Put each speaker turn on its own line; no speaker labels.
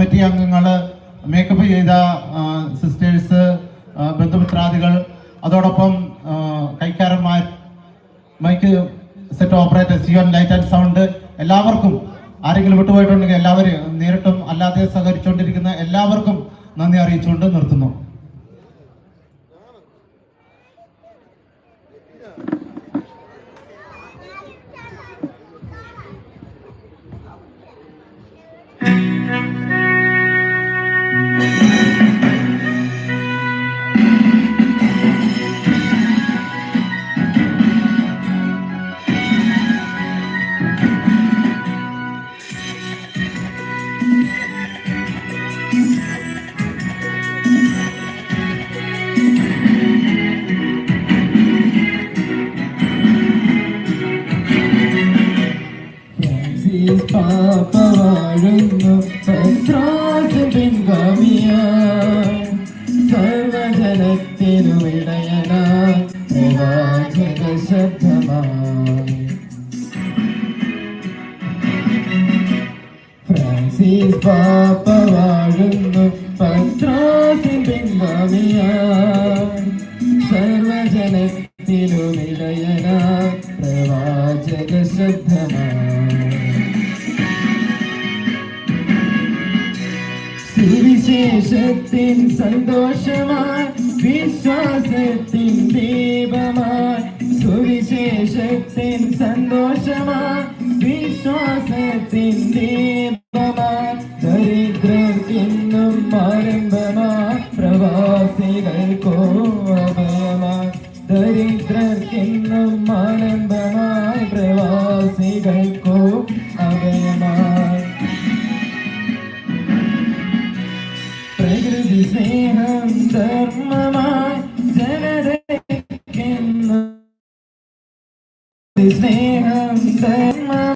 Committee അംഗങ്ങൾ makeup ചെയ്ത sisters ബന്ധുമിത്രാദികൾ അതോടൊപ്പം കൈക്കാരന്മാർ mic set operator Zion light and sound എല്ലാവർക്കും ആരെങ്കിലും വിട്ടുപോയിട്ടുണ്ടെങ്കിൽ എല്ലാവരും നേരിട്ടും അല്ലാതെ സഹകരിച്ചുകൊണ്ടിരിക്കുന്ന എല്ലാവർക്കും നന്ദി അറിയിച്ചുകൊണ്ട് നിർത്തുന്നു.
ഫ്രാൻസിസ് പാപ്പ വാഴുന്നു പത്രോസ് പിൻഗാമിയായി സർവജനത്തിനു ഇടയനായി പ്രവാചക ശബ്ദമായി ഫ്രാൻസിസ് പാപ്പ വാഴുന്നു പത്രോസ് പിൻഗാമിയായി സർവജനത്തിനും ഇടയനായി പ്രവാചക ശബ്ദമായി സുവിശേഷത്തിൻ സന്തോഷമായി വിശ്വാസത്തിൻ ദീപമായി. സുവിശേഷത്തിൻ സന്തോഷമായി വിശ്വാസത്തിൻ ദീപമായി. ദരിദ്രത്തിനും ആരംഭമായി പ്രവാസികൾക്കോ അഭയമായി. ദരിദ്രത്തിനും ആരംഭമായി പ്രവാസികൾക്കോ അഭയമായി. പ്രകൃതി സ്നേഹം ധർമ്മമായി ജനതയ്ക്കെന്നും സ്നേഹം ധർമ്മം